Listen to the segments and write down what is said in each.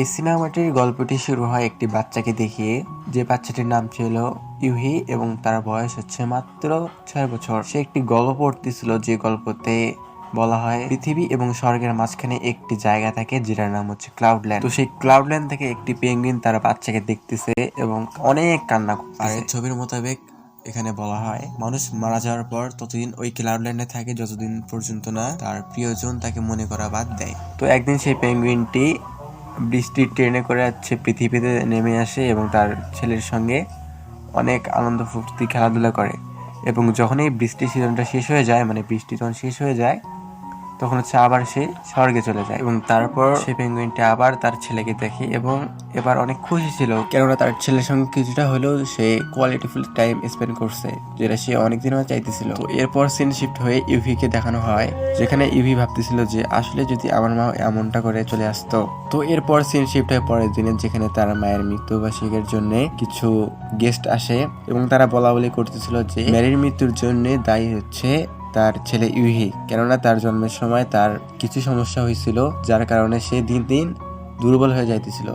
এই সিনেমাটির গল্পটি শুরু হয় একটি বাচ্চাকে দেখিয়ে। যে বাচ্চাটির নাম ছিল ইউহি এবং তার বয়স হচ্ছে মাত্র ছয় বছর। সে একটি গল্প পড়তেছিল যে গল্পতে বলা হয় পৃথিবী এবং স্বর্গের মাঝখানে একটি জায়গা থাকে যেটার নাম হচ্ছে ক্লাউডল্যান্ড। তো সেই ক্লাউডল্যান্ড থেকে একটি পেঙ্গুইন তার বাচ্চাকে দেখতেছে এবং অনেক কান্না এই ছবির মোতাবেক এখানে বলা হয় মানুষ মারা যাওয়ার পর ততদিন ওই ক্লাউডল্যান্ডে থাকে যতদিন পর্যন্ত না তার প্রিয়জন তাকে মনে করা বাদ দেয়। তো একদিন সেই পেঙ্গুইনটি বৃষ্টির ট্রেনে করে হচ্ছে পৃথিবীতে নেমে আসে এবং তার ছেলের সঙ্গে অনেক আনন্দ ফুর্তি খেলাধুলা করে। এবং যখন এই বৃষ্টির সিজনটা শেষ হয়ে যায় মানে বৃষ্টি যখন শেষ হয়ে যায় তখন হচ্ছে আবার সে স্বর্গে চলে যায়। এবং তারপর সে পেঙ্গুইনটা আবার তার ছেলেকে দেখে এবং এবার অনেক খুশি ছিল। কেননা তার ছেলের সঙ্গে কিছুটা হলেও সে কোয়ালিটিফুল টাইম স্পেন্ড করছে, যেটা সে অনেকদিন ধরে চাইতেছিল এরপর সিন শিফট হয়ে ইউভিকে দেখানো হয়, যেখানে ইউভি ভাবতেছিল যে, আসলে যদি আমার মা এমনটা করে চলে আসতো। তো এরপর সিন শিফট হয় পরের দিনে, যেখানে তার মায়ের মৃত্যুবার্ষিকের জন্য কিছু গেস্ট আসে এবং তারা বলা বলি করতেছিল যে ম্যারির মৃত্যুর জন্য দায়ী হচ্ছে তার ছেলে ইউহি, কেননা তার জন্মের সময় তার কিছু সমস্যা হয়েছিল, যার কারণে সে দিন দিন দুর্বল হয়ে যাইতেছিল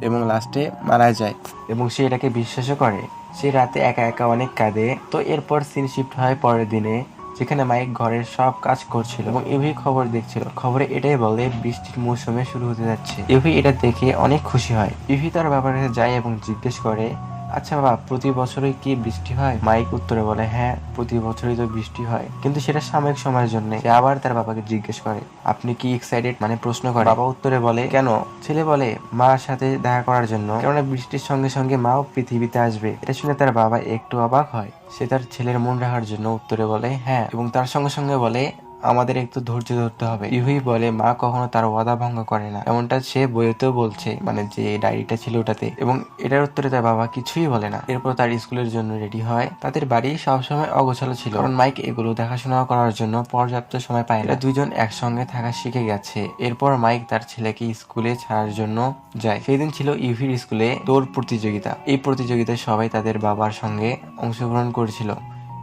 এবং লাস্টে মারা যায়। এবং সে এটাকে বিশ্বাসও করে, সে রাতে একা একা অনেক কাঁদে। তো এরপর সিন শিফট হয় পরের দিনে, যেখানে মাইক ঘরের সব কাজ করছিল এবং ইউভি খবর দেখছিল। খবরে এটাই বলে, বৃষ্টির মৌসুমে শুরু হতে যাচ্ছে। ইউভি এটা দেখে অনেক খুশি হয়। ইউভি তার কাছে যায় এবং জিজ্ঞেস করে আচ্ছা বাবা, প্রতি বছরই কি বৃষ্টি হয়? মাইক উত্তরে বলে হ্যাঁ প্রতি বছরই তো বৃষ্টি হয়। কিন্তু সেটা সাময়িক সময়ের জন্য। সে আবার তার বাবাকে জিজ্ঞেস করে, আপনি কি এক্সাইটেড মানে প্রশ্ন করে। বাবা উত্তরে বলে, কেন? ছেলে বলে, মার সাথে দেখা করার জন্য। কেননা বৃষ্টির সঙ্গে সঙ্গে মাও পৃথিবীতে আসবে। এটা শুনে তার বাবা একটু অবাক হয়। সে তার ছেলের মন রাখার জন্য উত্তরে বলে হ্যাঁ। এবং তার সঙ্গে সঙ্গে বলে আমাদের একটু ধৈর্য ধরতে হবে। ইহুই বলে, মা কখনো তার ওয়াদা ভঙ্গ করে না। এমনটা সে বইয়েতেও বলছে মানে যে ডায়েরিটা ছিল ওটাতে। এবং এটার উত্তরে তার বাবা কিছুই বলে না। এরপর তার স্কুলের জন্য রেডি হয়। তাদের বাড়ি সবসময় অগোছালো ছিল। কারণ মাইক এগুলো দেখাশোনা করার জন্য পর্যাপ্ত সময় পায় না। দুজন একসঙ্গে থাকা শিখে গেছে। এরপর মাইক তার ছেলেকে স্কুলে ছাড়ার জন্য যায়। সেই দিন ছিল ইভির স্কুলে দৌড় প্রতিযোগিতা। এই প্রতিযোগিতায় সবাই তাদের বাবার সঙ্গে অংশগ্রহণ করেছিল।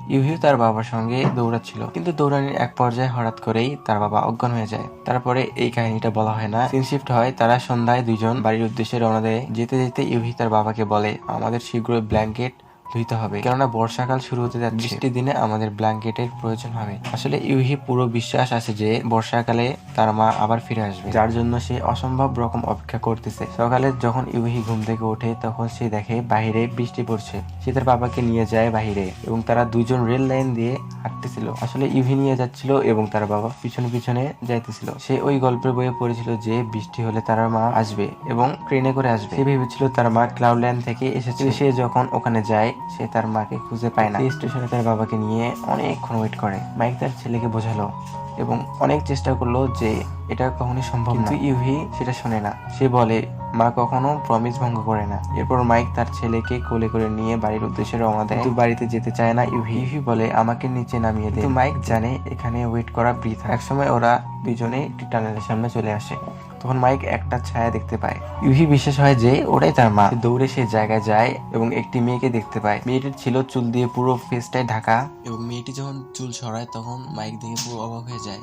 ইউহিও তার বাবার সঙ্গে দৌড়াচ্ছিল। কিন্তু দৌড়ানির এক পর্যায়ে হঠাৎ করেই তার বাবা অজ্ঞান হয়ে যায়। তারপরে এই কাহিনীটা বলা হয় না। সিন শিফট হয়, তারা সন্ধ্যায় দুইজন বাড়ির উদ্দেশ্যে রওনা দেয়। যেতে যেতে ইউহি তার বাবাকে বলে, আমাদের শীঘ্রই ব্ল্যাঙ্কেট ধুইতে হবে। কেননা বর্ষাকাল শুরু হতে যাচ্ছে। বৃষ্টির দিনে আমাদের ব্ল্যাঙ্কেটের প্রয়োজন হবে। আসলে ইউহি পুরো বিশ্বাস আছে যে, বর্ষাকালে তার মা আবার ফিরে আসবে। যার জন্য সে অসম্ভব রকম অপেক্ষা করতেছে। সকালে যখন ইউহি ঘুম থেকে ওঠে, তখন সে দেখে বাইরে বৃষ্টি পড়ছে। সে তার বাবাকে নিয়ে যায় বাইরে এবং তারা দুজন রেল লাইন দিয়ে হাঁটতেছিল। আসলে ইউহি নিয়ে যাচ্ছিল এবং তার বাবা পিছনে পিছনে যাইতেছিল। সে ওই গল্পের বইয়ে পড়েছিল যে, বৃষ্টি হলে তার মা আসবে এবং ট্রেনে করে আসবে। সে ভেবেছিল তার মা ক্লাউডল্যান্ড থেকে এসেছে। সে যখন ওখানে যায় সে তার মাকে খুঁজে পায় না। স্টেশনে তার বাবাকে নিয়ে অনেকক্ষণ ওয়েট করে। মাইক তার ছেলেকে বোঝালো এবং অনেক চেষ্টা করল যে এটা কখনোই সম্ভব না। ইউভি সেটা শোনে না। সে বলে মা কখনো প্রমিস ভঙ্গ করে না। এরপর মাইক তার ছেলেকে কোলে করে নিয়ে বাড়ির উদ্দেশ্যে রওনা দেয়। কিন্তু বাড়িতে যেতে চায় না ইউভি। ইউভি বলে আমাকে নিচে নামিয়ে দেয় মাইক জানে এখানে ওয়েট করা বৃথা। একসময় ওরা দুজনে একটি টানেলের সামনে চলে আসে। তখন মাইক একটা ছায়া দেখতে পায়। ইউহি বিশ্বাস হয় যে ওটাই তার মা। দৌড়ে সেই জায়গায় যায় এবং একটি মেয়েকে দেখতে পায়। মেয়েটির ছিল চুল দিয়ে পুরো ফেসটাই ঢাকা। এবং মেয়েটি যখন চুল সরায় তখন মাইক দেখে পুরো অবাক হয়ে যায়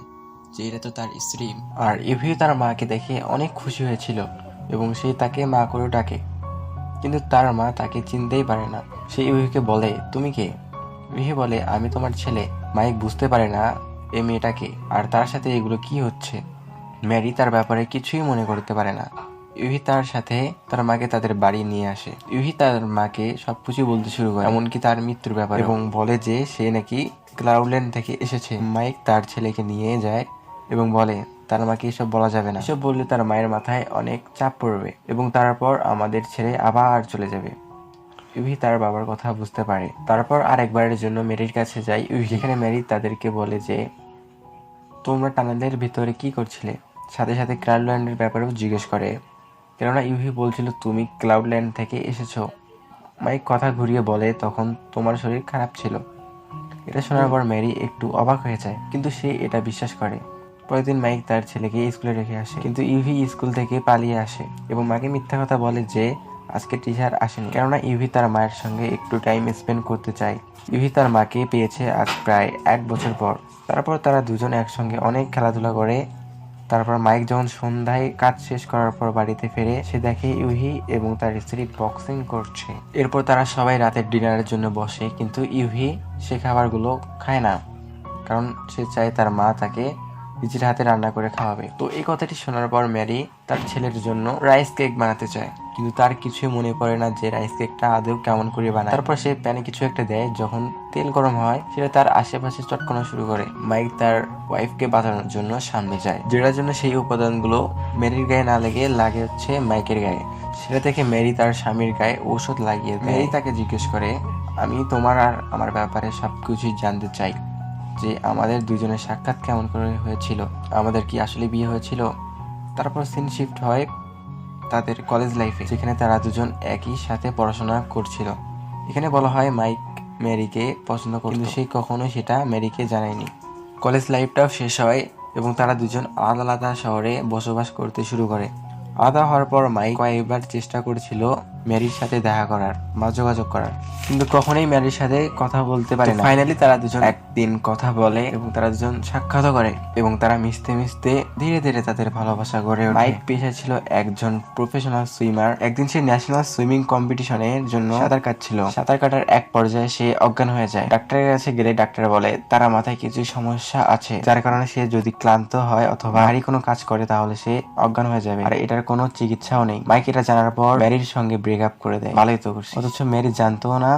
যে এটা তো তার স্ত্রী। আর ইউহি তার মাকে দেখে অনেক খুশি হয়েছিল এবং সে তাকে মা করে ডাকে। কিন্তু তার মা তাকে চিনতেই পারে না। সে ইউহিকে বলে তুমি কে? ইউহি বলে আমি তোমার ছেলে। মাইক বুঝতে পারে না এই মেয়েটাকে। আর তার সাথে এগুলো কি হচ্ছে? ম্যারি তার ব্যাপারে কিছুই মনে করতে পারে না। ইউহি তার সাথে তার মাকে তাদের বাড়ি নিয়ে আসে। ইউহি তার মাকে সবকিছু বলতে শুরু করে এমনকি তার মৃত্যুর ব্যাপারে এবং বলে যে সে নাকি ক্লাউডল্যান্ড থেকে এসেছে। মাইক তার ছেলেকে নিয়ে যায় এবং বলে তার মাকে এসব বলা যাবে না। এসব বললে তার মায়ের মাথায় অনেক চাপ পড়বে এবং তারপর আমাদের ছেড়ে আবার চলে যাবে। ইউহি তার বাবার কথা বুঝতে পারে। তারপর আরেকবারের জন্য মেরির কাছে যায় ইউহি। যেখানে মেরি তাদেরকে বলে যে তোমরা টানেলের ভিতরে কি করছিলে? সাথে সাথে ক্লাউডল্যান্ডের ব্যাপারেও জিজ্ঞেস করে, কেননা ইউহি বলছিল তুমি ক্লাউডল্যান্ড থেকে এসেছ। মাইক কথা ঘুরিয়ে বলে, তখন তোমার শরীর খারাপ ছিল। এটা শোনার পর ম্যারি একটু অবাক হয়ে যায়, কিন্তু সে এটা বিশ্বাস করে। পরের দিন মাইক তার ছেলেকে স্কুলে রেখে আসে, কিন্তু ইউভি স্কুল থেকে পালিয়ে আসে এবং মাকে মিথ্যা কথা বলে যে, আজকে টিচার আসেনি। কেননা ইউভি তার মায়ের সঙ্গে একটু টাইম স্পেন্ড করতে চায়। ইউভি তার মাকে পেয়েছে আজ প্রায় এক বছর পর। তারপর তারা দুজন একসঙ্গে অনেক খেলাধুলা করে তারপর মাইক যখন সন্ধ্যায় কাজ শেষ করার পর বাড়িতে ফেরে, সে দেখে ইউহি এবং তার স্ত্রী বক্সিং করছে। এরপর তারা সবাই রাতের ডিনারের জন্য বসে, কিন্তু ইউহি সে খাবারগুলো খায় না, কারণ সে চায় তার মা তাকে নিজের হাতে রান্না করে খাওয়াবে। তো এই কথাটি শোনার পর ম্যারি তার ছেলের জন্য রাইস কেক বানাতে চায়। কিন্তু তার কিছুই মনে পড়ে না যে রাইস কেকটা আদৌ কেমন করে বানায়। তারপর সে প্যানে কিছু একটা দেয়, যখন তেল গরম হয়, সেটা তার আশেপাশে চটকানো শুরু করে। মাইক তার ওয়াইফকে বাঁচানোর জন্য সামনে যায়, যেটার জন্য সেই উপাদানগুলো মেরির গায়ে না লেগে লাগে হচ্ছে মাইকের গায়ে। সেটা থেকে মেরি তার স্বামীর গায়ে ঔষধ লাগিয়ে দেয়। ম্যারি তাকে জিজ্ঞেস করে, আমি তোমার আর আমার ব্যাপারে সব কিছুই জানতে চাই, যে আমাদের দুজনের সাক্ষাৎ কেমন করে হয়েছিল? আমাদের কি আসলে বিয়ে হয়েছিল? তারপর সিন শিফট হয় তাদের কলেজ লাইফে যেখানে তারা দুজন একই সাথে পড়াশোনা করছিল। এখানে বলা হয় মাইক মেরিকে পছন্দ কিন্তু সে কখনো সেটা মেরিকে জানায়নি। কলেজ লাইফটাও শেষ হয় এবং তারা দুজন আলাদা আলাদা শহরে বসবাস করতে শুরু করে। আলাদা হওয়ার পর মাইক কয়েকবার চেষ্টা করেছিল ম্যারির সাথে দেখা করার বা যোগাযোগ করার। কিন্তু কখনোই ম্যারির সাথে কথা বলতে পারে না। ফাইনালি তারা দুজন একদিন কথা বলে এবং তারা দুজন সাক্ষাৎ করে এবং তারা মিশতে মিশতে ধীরে ধীরে তাদের ভালোবাসা গড়ে ওঠে। মাইক পেশা ছিল একজন প্রফেশনাল সুইমার একদিন সে ন্যাশনাল সুইমিং কম্পিটিশনের জন্য সাঁতার কাটছিল। সাঁতার কাটার এক পর্যায়ে সে অজ্ঞান হয়ে যায়। ডাক্তারের কাছে গেলে ডাক্তার বলে তারা মাথায় কিছু সমস্যা আছে। যার কারণে সে যদি ক্লান্ত হয় অথবা ভারী কোনো কাজ করে তাহলে সে অজ্ঞান হয়ে যাবে। আর এটার কোনো চিকিৎসাও নেই। মাইক এটা জানার পর ম্যারির সঙ্গে ব্রেকআপ করে দেয়। ভালোই তো করছি অথচ মেরি জানতো না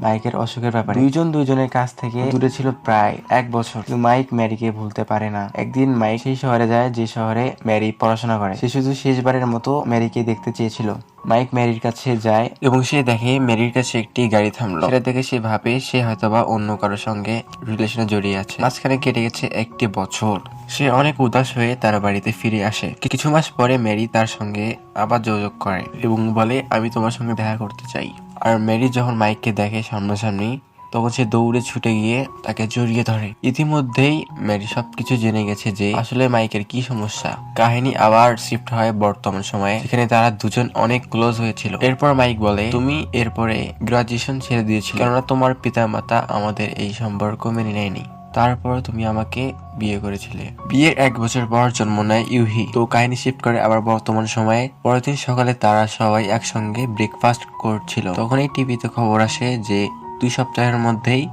মাইকের অসুখের ব্যাপারে। দুইজন দুইজনের কাছ থেকে দূরে ছিল প্রায় এক বছর। কিন্তু মাইক ম্যারিকে ভুলতে পারে না। একদিন মাইক সেই শহরে যায় যে শহরে ম্যারি পড়াশোনা করে। সে শুধু শেষবারের মতো ম্যারিকে দেখতে চেয়েছিল। মাইক ম্যারির কাছে যায় এবং সে দেখে ম্যারির কাছে একটি গাড়ি থামলো। সেটা দেখে সে ভাবে সে হয়তোবা অন্য কারোর সঙ্গে রিলেশনে জড়িয়ে আছে। মাঝখানে কেটে গেছে একটি বছর। সে অনেক উদাস হয়ে তার বাড়িতে ফিরে আসে। কিছু মাস পরে ম্যারি তার সঙ্গে আবার যোগাযোগ করে এবং বলে আমি তোমার সঙ্গে দেখা করতে চাই। আর মেরি যখন মাইককে দেখে সামনাসামনি, তখন সে দৌড়ে ছুটে গিয়ে তাকে জড়িয়ে ধরে। ইতিমধ্যেই ম্যারি সবকিছু জেনে গেছে যে আসলে মাইকের কি সমস্যা। কাহিনী আবার শিফট হয় বর্তমান সময়ে সেখানে তারা দুজন অনেক ক্লোজ হয়েছিল। এরপর মাইক বলে, তুমি এরপরে গ্রাজুয়েশন ছেড়ে দিয়েছিল, কেননা তোমার পিতা মাতা আমাদের এই সম্পর্ক মেনে নেয়নি। তারপর তুমি আমাকে বিয়ে করেছিলে। বিয়ের এক বছর পর জন্ম নেয় ইউহি। তো কাহিনী শিফট করে আবার বর্তমান সময়ে। পরের দিন সকালে তারা সবাই একসঙ্গে ব্রেকফাস্ট করছিল। তখনই টিভিতে খবর আসে যে, দুই সপ্তাহের মধ্যেই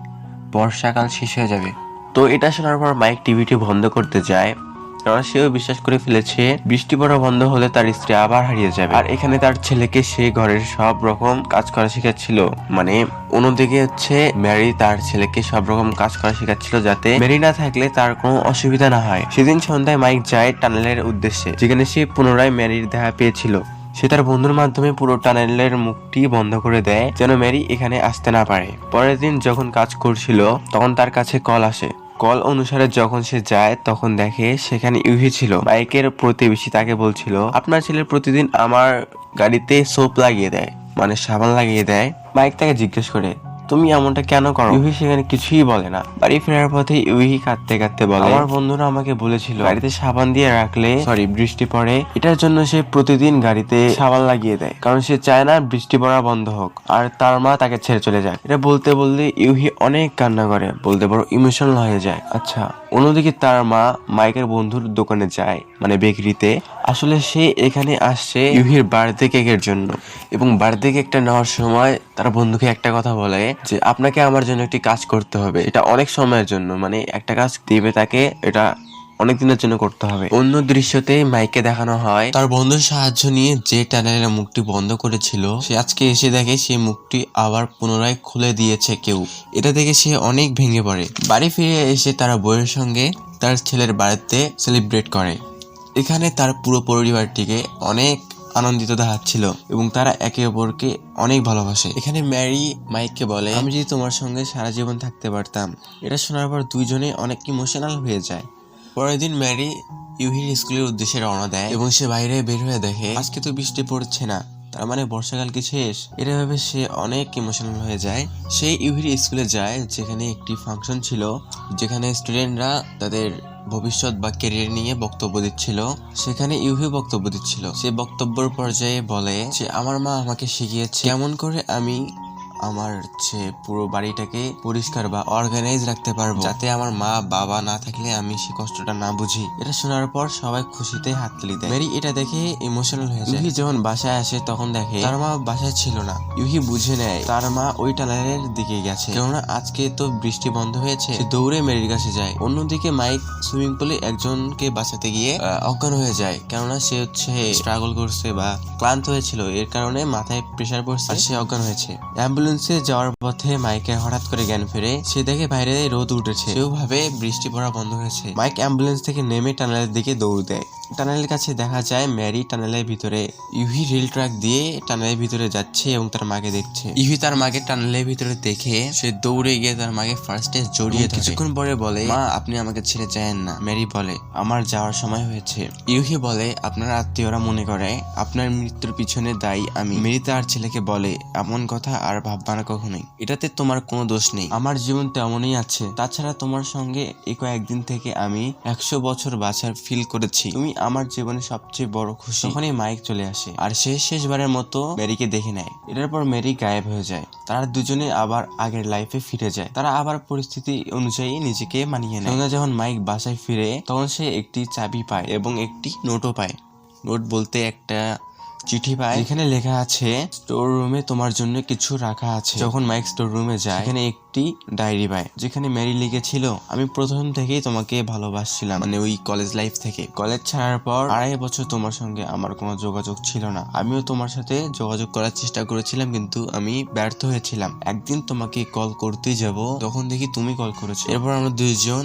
বর্ষাকাল শেষ হয়ে যাবে। তো এটা শোনার পর মাইক টিভিটি বন্ধ করতে যায়। কারণ সেও বিশ্বাস করে ফেলেছে, বৃষ্টি পড়া বন্ধ হলে তার স্ত্রী আবার হারিয়ে যাবে। আর এখানে তার ছেলেকে সে ঘরের সব রকম কাজ করা শেখাচ্ছিল। মানে অন্যদিকে হচ্ছে ম্যারি তার ছেলেকে সব রকম কাজ করা শেখাচ্ছিল যাতে ম্যারি না থাকলে তার কোনো অসুবিধা না হয়। সেদিন সন্ধ্যায় মাইক যায় টানেলের উদ্দেশ্যে, যেখানে সে পুনরায় ম্যারির দেখা পেয়েছিল। সে তার বন্ধুর মাধ্যমে পুরো টানেলের মুখটি বন্ধ করে দেয়, যেন ম্যারি এখানে আসতে না পারে। পরের দিন যখন কাজ করছিল, তখন তার কাছে কল আসে। কল অনুসারে যখন সে যায়, তখন দেখে সেখানে ইউহি ছিল। বাইকের প্রতিবেশী তাকে বলছিল, আপনার ছেলে প্রতিদিন আমার গাড়িতে সোপ লাগিয়ে দেয় মানে সাবান লাগিয়ে দেয়। বাইক তাকে জিজ্ঞেস করে তুমি এমনটা কেন করো? ইউহি সেখানে কিছুই বলে না। বাড়ি ফেরার পথে ইউহি কাঁদতে কাঁদতে বলে আমার বন্ধুরা আমাকে বলেছিল গাড়িতে সাবান দিয়ে রাখলে সরি বৃষ্টি পড়ে। এটার জন্য সে প্রতিদিন গাড়িতে সাবান লাগিয়ে দেয় কারণ সে চায় না বৃষ্টি পড়া বন্ধ হোক। আর তার মা তাকে ছেড়ে চলে যায়। এটা বলতে বলতে ইউহি অনেক কান্না করে বলতে পারো ইমোশনাল হয়ে যায়। আচ্ছা অন্যদিকে তার মা মাইকের বন্ধুর দোকানে যায় মানে বেকারিতে। আসলে সে এখানে আসছে ইউহির বার্থডে কেকের জন্য। এবং বার্থডে কেকটা নেওয়ার সময় তার বন্ধুকে একটা কথা বলে যে আপনাকে আমার জন্য একটি কাজ করতে হবে। এটা অনেক সময়ের জন্য মানে একটা কাজ দিবে তাকে, এটা অনেক দিনের জন্য করতে হবে। অন্য দৃশ্যতে মাইকে দেখানো হয়। তার বন্ধুর সাহায্য নিয়ে যে টানেলের মুখটি বন্ধ করেছিল, সে আজকে এসে দেখে সে মুখটি আবার পুনরায় খুলে দিয়েছে কেউ। এটা দেখে সে অনেক ভেঙে পড়ে। বাড়ি ফিরে এসে তারা বইয়ের সঙ্গে তার ছেলের বাড়িতে সেলিব্রেট করে। এখানে তার পুরো পরিবারটিকে অনেক আনন্দিত দেখাচ্ছিল এবং তারা একে অপরকে অনেক ভালোবাসে। এখানে ম্যারি মাইককে বলে, আমি যদি তোমার সঙ্গে সারা জীবন থাকতে পারতাম, এটা শোনার পর দুইজনে অনেক ইমোশনাল হয়ে যায়। পরের দিন ম্যারি ইউহির স্কুলের উদ্দেশ্যে রওনা দেয় এবং সে বাইরে বের হয়ে দেখে, আজকে তো বৃষ্টি পড়ছে না, তার মানে বর্ষাকাল কি শেষ। এটা ভেবে সে অনেক ইমোশনাল হয়ে যায়। সে ইউহির স্কুলে যায়, যেখানে একটি ফাংশন ছিল, যেখানে স্টুডেন্টরা তাদের ভবিষ্যৎ বা ক্যারিয়ার নিয়ে বক্তব্য দিচ্ছিল। সেখানে ইউহি বক্তব্য দিচ্ছিল। সে বক্তব্যের পর্যায়ে বলে যে, আমার মা আমাকে শিখিয়েছে কেমন করে আমি আমার হচ্ছে পুরো বাড়িটাকে পরিষ্কার বা অর্গানাইজ রাখতে পারব যাতে আমার মা বাবা না থাকলে আমি সে কষ্টটা না বুঝি। এটা শোনার পর সবাই খুশিতে হাততালি দেয়। মেরি এটা দেখে ইমোশনাল হয়ে যায়। ইউহি যখন বাসায় আসে তখন দেখে তার মা বাসায় ছিল না। ইউহি বুঝে নেয় তার মা ওই টানেলের দিকে গেছে। কেননা আজকে তো বৃষ্টি বন্ধ হয়েছে সে দৌড়ে মেরির কাছে যায়। অন্যদিকে মাইক সুইমিং পুলে একজনকে বাঁচাতে গিয়ে অজ্ঞান হয়ে যায়। কেননা সে হচ্ছে স্ট্রাগল করছে বা ক্লান্ত হয়েছিল এর কারণে মাথায় প্রেসার পড়ছে। সে অজ্ঞান হয়েছে। অ্যাম্বুলেন্সে যাওয়ার পথে মাইকের হঠাৎ করে জ্ঞান ফেরে, সে দেখে বাইরে রোদ উঠেছে। সেও ভাবে বৃষ্টি পড়া বন্ধ হয়েছে। মাইক অ্যাম্বুলেন্স থেকে নেমে টানেলের দিকে দৌড় দেয়। টানেলের কাছে দেখা যায় ম্যারি টানেলের ভিতরে ইউহি রেল ট্র্যাক দিয়ে টানেলের ভিতরে যাচ্ছে এবং তার মাকে দেখছে। ইউহি তার মাকে টানেলের ভিতরে দেখে সে দৌড়ে গিয়ে তার মাকে ফার্স্টে জড়িয়ে কিছুক্ষণ পরে বলে মা আপনি আমাকে ছেড়ে যায়েন না ম্যারি বলে। আমার যাওয়ার সময় হয়েছে। ইউহি বলে আপনার আত্মীয়রা মনে করে আপনার মৃত্যুর পিছনে দায়ী আমি। মেরি তার ছেলেকে বলে এমন কথা আর ভাববা না কখনোই। এটাতে তোমার কোনো দোষ নেই। আমার জীবন তেমনই আছে। তাছাড়া তোমার সঙ্গে এই কয়েকদিন থেকে আমি একশো বছর বাঁচার ফিল করেছি। তুমি আমার জীবনে সবচেয়ে বড় খুশি। তখনই মাইক চলে আসে আর সে শেষবারের মতো মেরিকে দেখে নেয়। এটার পর মেরি গায়েব হয়ে যায়। তারা দুজনে আবার আগের লাইফে ফিরে যায়। তারা আবার পরিস্থিতি অনুযায়ী নিজেকে মানিয়ে নেয়। যখন মাইক বাসায় ফিরে, তখন সে একটি চাবি পায় এবং একটি নোটও পায়। নোট বলতে একটা চিঠি পায়। এখানে লেখা আছে স্টোর রুমে তোমার জন্য কিছু রাখা আছে। যখন মাইক স্টোর রুমে যায় এখানে একটি ডায়েরি পায়, যেখানে ম্যারি লিখেছিল, আমি প্রথম থেকেই তোমাকে ভালোবাসছিলাম। মানে ওই কলেজ লাইফ থেকে। কলেজ ছাড়ার পর আড়াই বছর তোমার সঙ্গে আমার কোনো যোগাযোগ ছিল না। আমিও তোমার সাথে যোগাযোগ করার চেষ্টা করেছিলাম, কিন্তু আমি ব্যর্থ হয়েছিলাম। একদিন তোমাকে কল করতে যাব, তখন দেখি তুমি কল করেছ। এরপর আমরা দুইজন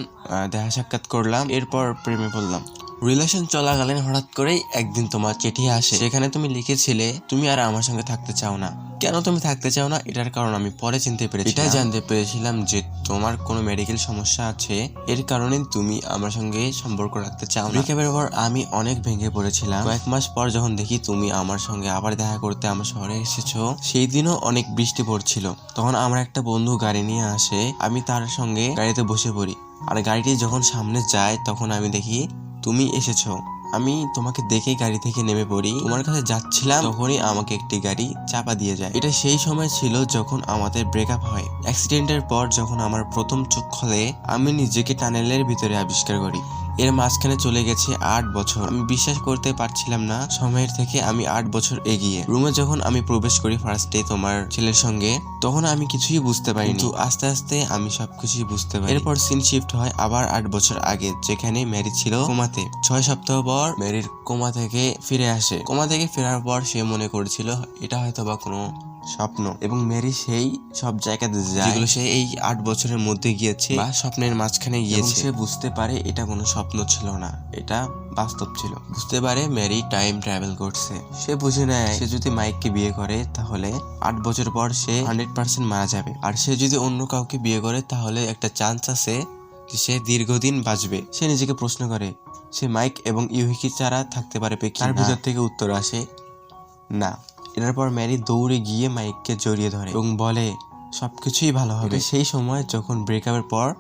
দেখা সাক্ষাৎ করলাম, এরপর প্রেমে পড়লাম। রিলেশন চলাকালীন হঠাৎ করেই একদিন তোমার চিঠি আসে। সেখানে তুমি লিখেছিলে তুমি আর আমার সঙ্গে থাকতে চাও না। কেন তুমি থাকতে চাও না? এটার কারণ আমি পরে চিনতে পেরেছি এটাই জানতে পেরেছিলাম যে তোমার কোনো মেডিকেল সমস্যা আছে। এর কারণে তুমি আমার সঙ্গে সম্পর্ক রাখতে চাও ব্রেকআপের পর আমি অনেক ভেঙে পড়েছিলাম। কয়েক মাস পর যখন দেখি তুমি আমার সঙ্গে আবার দেখা করতে আমার শহরে এসেছ সেই দিনও অনেক বৃষ্টি পড়ছিল। তখন আমার একটা বন্ধু গাড়ি নিয়ে আসে আমি তার সঙ্গে গাড়িতে বসে পড়ি। আর গাড়িটি যখন সামনে যায় তখন আমি দেখি তুমি এসেছ। আমি তোমাকে দেখে গাড়ি থেকে নেমে পড়ি। তোমার কাছে যাচ্ছিলাম তখনই আমাকে একটি গাড়ি চাপা দিয়ে যায়। এটা সেই সময় ছিল যখন আমাদের ব্রেকআপ হয়। অ্যাক্সিডেন্টের পর যখন আমার প্রথম চোখ খোলে, আমি নিজেকে টানেলের ভিতরে আবিষ্কার করি। এর মাঝখানে চলে গেছে আট বছর। আমি বিশ্বাস করতে পারছিলাম না সময়ের থেকে আমি আট বছর এগিয়ে। রুমে যখন আমি প্রবেশ করি ফার্স্টে তোমার ছেলের সঙ্গে, তখন আমি কিছুই বুঝতে পারিনি। কিন্তু আস্তে আস্তে আমি সবকিছুই বুঝতে পারি। এরপর সিন শিফট হয় আবার আট বছর আগে, যেখানে ম্যারি ছিল কোমাতে ছয় সপ্তাহ পর ম্যারির কোমা থেকে ফিরে আসে। কোমা থেকে ফেরার পর সে মনে করেছিল, এটা হয়তো বা কোনো স্বপ্ন এবং মেরি সেই সব জায়গাতে যায়। যেগুলো সে এই আট বছরের মধ্যে গিয়েছে বা স্বপ্নের মাঝখানে গিয়েছে। সে বুঝতে পারে এটা কোনো স্বপ্ন ছিল না এটা বাস্তব ছিল। বুঝতে পারে মেরি টাইম ট্রাভেল করছে। সে বুঝে নেয় সে যদি মাইককে বিয়ে করে তাহলে আট বছর পর সে হান্ড্রেড পার্সেন্ট মারা যাবে। আর সে যদি অন্য কাউকে বিয়ে করে তাহলে একটা চান্স আছে যে সে দীর্ঘদিন বাঁচবে। সে নিজেকে প্রশ্ন করে সে মাইক এবং ইউহিকি ছাড়া থাকতে পারবে কি তার ভিতর থেকে উত্তর আসে না। এটার পর ম্যারি দৌড়ে গিয়ে মাইককে জড়িয়ে ধরে এবং বলে সবকিছুই ভালো হবে। সেই সময় যখন ব্রেকআপের পর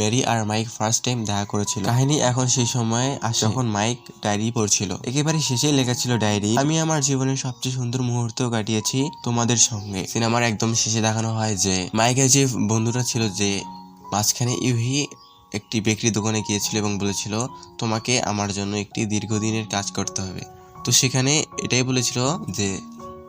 ম্যারি আর মাইক ফার্স্ট টাইম দেখা করেছিল। কাহিনী এখন সেই সময়ে আসে। যখন মাইক ডায়েরি পড়ছিল। একেবারে শেষে লেখা ছিল ডায়েরি আমি আমার জীবনের সবচেয়ে সুন্দর মুহূর্ত কাটিয়েছি তোমাদের সঙ্গে। সিনেমার একদম শেষে দেখানো হয় যে মাইকের যে বন্ধুটা ছিল যে মাঝখানে ইউহি একটি বেকরি দোকানে গিয়েছিল এবং বলেছিল তোমাকে আমার জন্য একটি দীর্ঘদিনের কাজ করতে হবে। তো সেখানে এটাই বলেছিল যে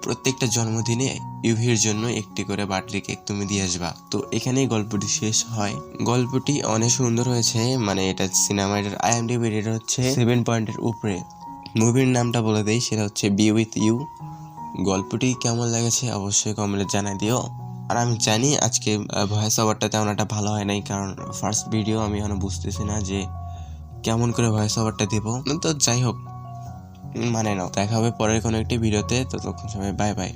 প্রত্যেকটা জন্মদিনে ইউভির জন্য একটি করে বার্থডে কেক তুমি দিয়ে আসবা। তো এখানেই গল্পটি শেষ হয়। গল্পটি অনেক সুন্দর হয়েছে মানে এটা সিনেমা এটার আইএমডিবি রেট হচ্ছে সেভেন পয়েন্টের উপরে। মুভির নামটা বলে দেই, সেটা হচ্ছে বি উইথ ইউ। গল্পটি কেমন লেগেছে অবশ্যই কমেন্টে জানাই দিও। আর আমি জানি আজকে ভয়েস ওভারটা তেমন একটা ভালো হয় নাই, কারণ ফার্স্ট ভিডিও আমি এখনও বুঝতেছি না যে কেমন করে ভয়েস ওভারটা দেবো। তো যাই হোক মানে নাও দেখা হবে পরের কোনো একটি ভিডিওতে ততক্ষণ সময় বাই বাই